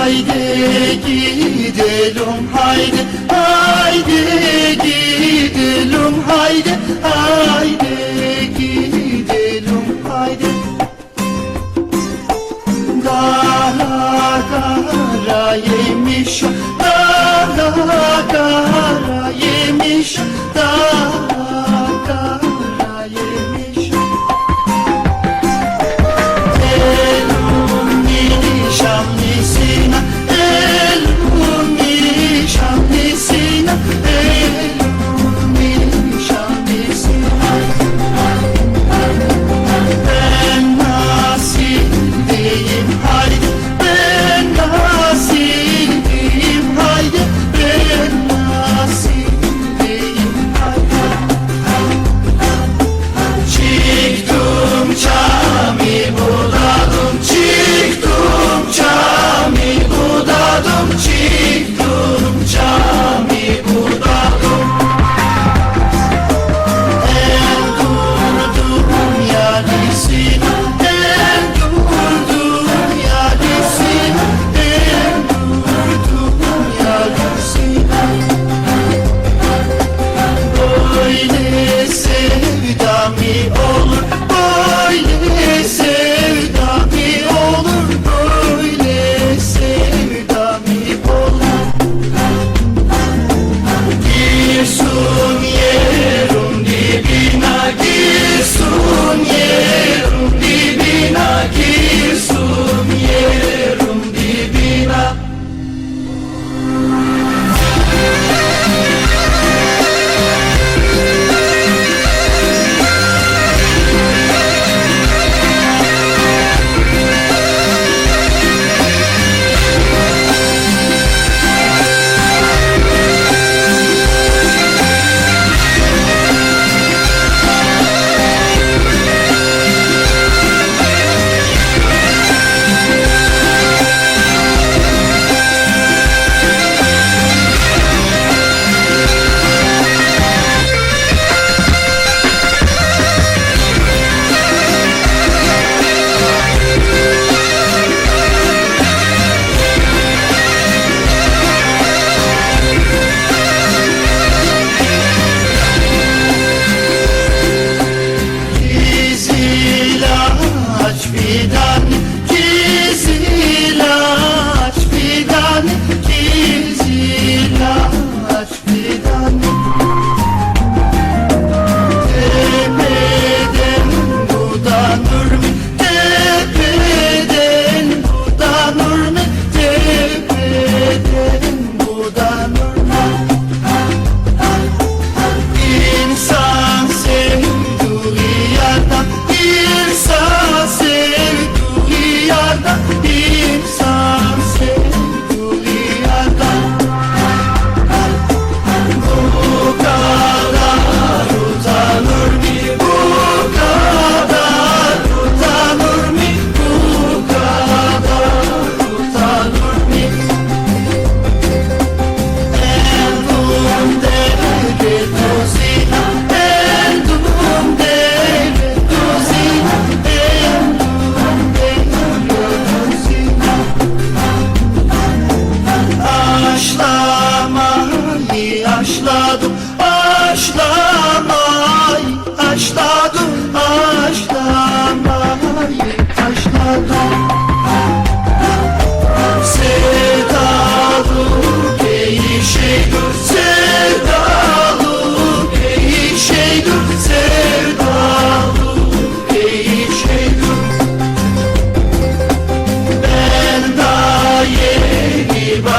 Haydi gidelim haydi haydi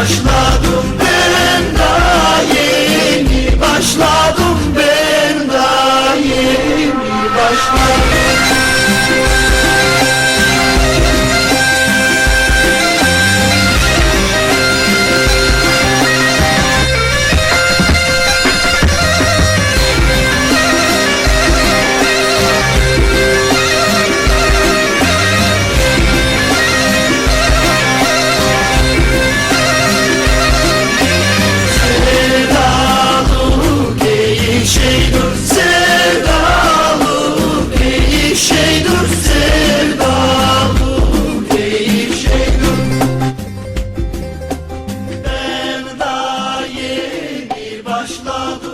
başladım ben daha yeni. Başladım ben daha yeni. Başladım başladım